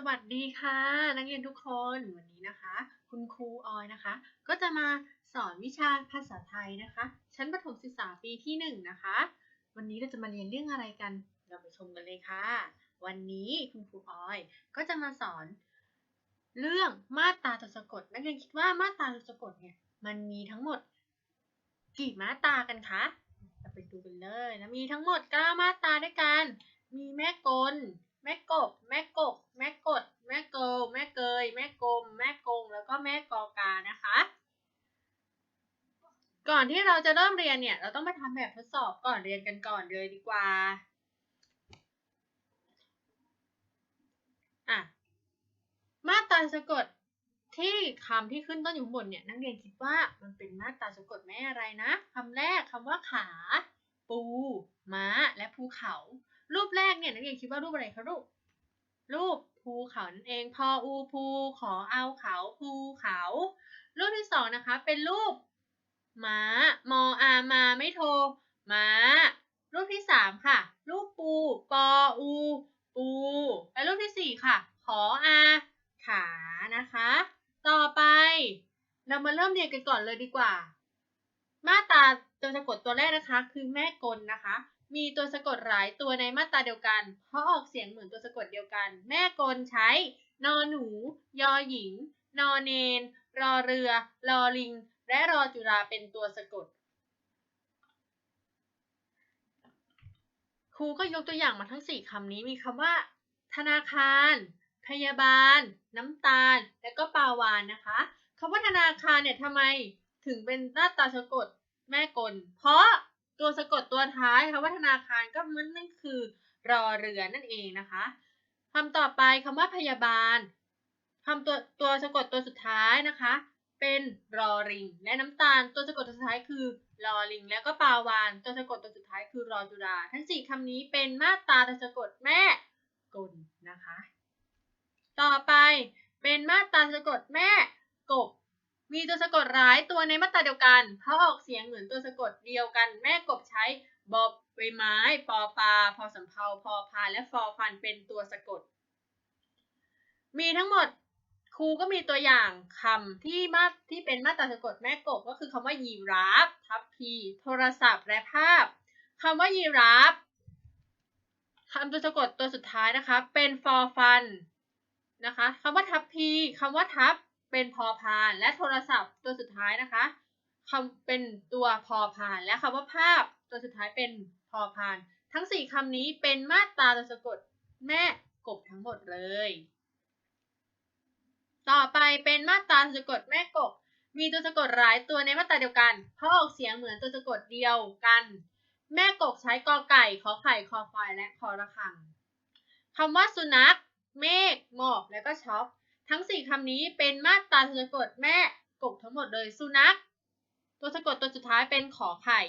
สวัสดีค่ะ นักเรียนทุกคนวันนี้นะคะ คุณครูออยนะคะ ก็จะมาสอนวิชาภาษาไทยนะคะ ชั้นประถมศึกษาปีที่1นะคะ วันนี้เราจะมาเรียนเรื่องอะไรกัน เราไปชมกันเลยค่ะ วันนี้คุณครูออยก็จะมาสอน เรื่องมาตราตัวสะกด นักเรียนคิดว่ามาตราตัวสะกดเนี่ยมันมีทั้งหมด กี่มาตรากันคะเราไปดูกันเลยนะมีทั้งหมด9มาตราด้วยกัน มีแม่กลแม่กบ แม่กบ แม่กด แม่เกิลแม่เกย แม่กลม แม่กง แล้วก็แม่กอกานะคะ ก่อนที่เราจะเริ่มเรียนเนี่ย เราต้องมาทำแบบทดสอบก่อนเรียนกันก่อนเลยดีกว่า อะ มาตราสะกดที่คำที่ขึ้นต้นอยู่บนเนี่ยนักเรียนคิดว่ามันเป็นมาตราสะกดแม่อะไรนะคำแรกคำว่าขา ปู ม้า และภูเขา รูปแรกเนี่ยนักเรียนคิดว่ารูปอะไรคะลูกรูป ภูเขานั่นเองพออูภูขอเอาเขาภูเขา รูปที่สองนะคะ เป็นรูปม้ามออามาไม่โทม้า รูปที่สามค่ะ รูปปูปออู ปู และรูปที่สี่ค่ะ ขออาขานะคะ ต่อไป เรามาเริ่มเรียนกันก่อนเลยดีกว่า มาตราตัวสะกดตัวแรกนะคะ คือแม่กลนะคะ มีตัวสะกดหลายตัวในมาตราเดียวกัน เพราะออกเสียงเหมือนตัวสะกดเดียวกัน แม่กลใช้ นอหนู ยอหญิง นอเนน รอเรือ รอลิง และรอจุฬาเป็นตัวสะกด ครูก็ยกตัวอย่างมาทั้ง 4คำนี้มีคำว่า ธนาคาร พยาบาล น้ำตาล และก็ปลาวานนะคะคำว่าธนาคารเนี่ยทำไมถึงเป็นหน้าตาสะกดแม่กล เพราะ ตัวสะกดตัวท้ายคำว่าธนาคารก็มันนั่นคือรอเรือนั่นเองนะคะคำต่อไปคำว่าพยาบาลคำตัวตัวสะกดตัวสุดท้ายนะคะ เป็นรอริง และน้ำตาลตัวสะกดตัวสุดท้ายคือรอลิง แล้วก็ปาวานตัวสะกดตัวสุดท้ายคือรอจุฬาทั้งสี่คำนี้เป็นมาตราตัวสะกดแม่กลนะคะ ต่อไปเป็นมาตราสะกดแม่ มีตัวสะกดร้ายตัวในมาตราเดียวกันเพราะออกเสียงเหมือนตัวสะกดเดียวกัน แม่กบใช้บอบใบไม้ปอปลาพอสำเภาพอพาและฟอฟันเป็นตัวสะกด มีทั้งหมดครูก็มีตัวอย่างคำที่มาที่เป็นมาตราสะกดแม่กบก็คือคำว่ายีราฟทัพพีโทรศัพท์และภาพคำว่ายีราฟคำตัวสะกดตัวสุดท้ายนะคะ เป็นฟอฟันนะคะคำว่าทัพพีคำว่าทับ เป็นพอพานและโทรศัพท์ตัวสุดท้ายนะคะคำเป็นตัวพอพานและคำว่าภาพตัวสุดท้ายเป็นพอพาน ทั้งสี่คำนี้เป็นมาตราตัวสะกดแม่กบทั้งหมดเลย ต่อไปเป็นมาตราตัวสะกดแม่กบ มีตัวสะกดหลายตัวในมาตราเดียวกัน เพราะออกเสียงเหมือนตัวสะกดเดียวกัน แม่กบใช้กอไก่ขอไข่คอควายและคอระฆังคำว่าสุนัข เมฆหมอกและก็ช็อป ทั้ง 4คำนี้เป็นมาตราตัวสะกดแม่กบทั้งหมดเลยสุนัขตัวสะกดตัวสุดท้ายเป็นขอไข่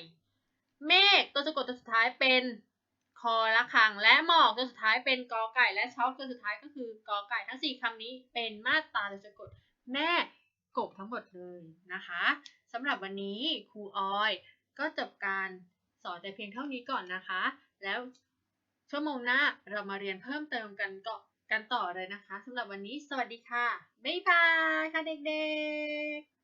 เมฆตัวสะกดตัวสุดท้ายเป็นคอระฆัง และหมอกตัวสุดท้ายเป็นกอไก่ และช็อปตัวสุดท้ายก็คือกอไก่ทั้ง 4คำนี้เป็นมาตราตัวสะกดแม่กบทั้งหมดเลยนะคะสำหรับวันนี้ครูออย ก็จบการสอนแต่เพียงเท่านี้ก่อนนะคะ แล้วชั่วโมงหน้าเรามาเรียนเพิ่มเติมกันก็ กันต่อเลยนะคะสำหรับวันนี้สวัสดีค่ะ บ๊ายบายค่ะเด็กๆ